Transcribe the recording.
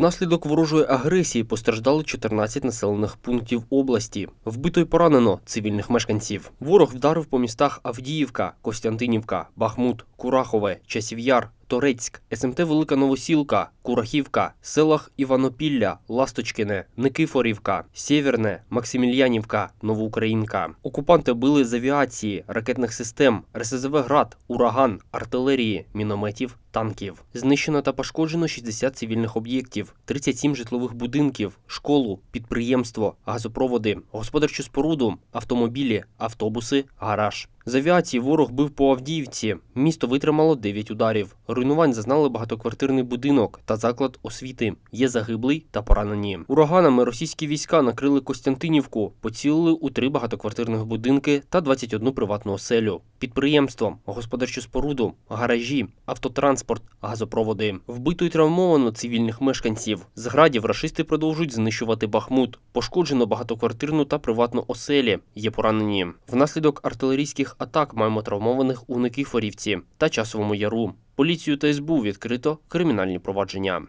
Внаслідок ворожої агресії постраждали 14 населених пунктів області. Вбито й поранено цивільних мешканців. Ворог вдарив по містах Авдіївка, Костянтинівка, Бахмут, Курахове, Часів'яр, Торецьк, СМТ Велика Новосілка, Курахівка, селах Іванопілля, Ласточкине, Никифорівка, Сєвєрне, Максимільянівка, Новоукраїнка. Окупанти били з авіації, ракетних систем, РСЗВ «Град», ураган, артилерії, мінометів, танків. Знищено та пошкоджено 60 цивільних об'єктів, 37 житлових будинків, школу, підприємство, газопроводи, господарчу споруду, автомобілі, автобуси, гараж. З авіації ворог бив по Авдіївці. Місто витримало 9 ударів. Руйнувань зазнали багатоквартирний будинок та заклад освіти. Є загиблий та поранені. Ураганами російські війська накрили Костянтинівку, поцілили у три багатоквартирних будинки та 21 приватну оселю. Підприємство, господарчу споруду, гаражі, автотранспорт, газопроводи. Вбито й травмовано цивільних мешканців. З градів рашисти продовжують знищувати Бахмут. Пошкоджено багатоквартирну та приватну оселі. Є поранені. Внаслідок артилерійських атак маємо травмованих у Никифорівці та Часовому Яру. Поліцію та СБУ відкрито кримінальні провадження.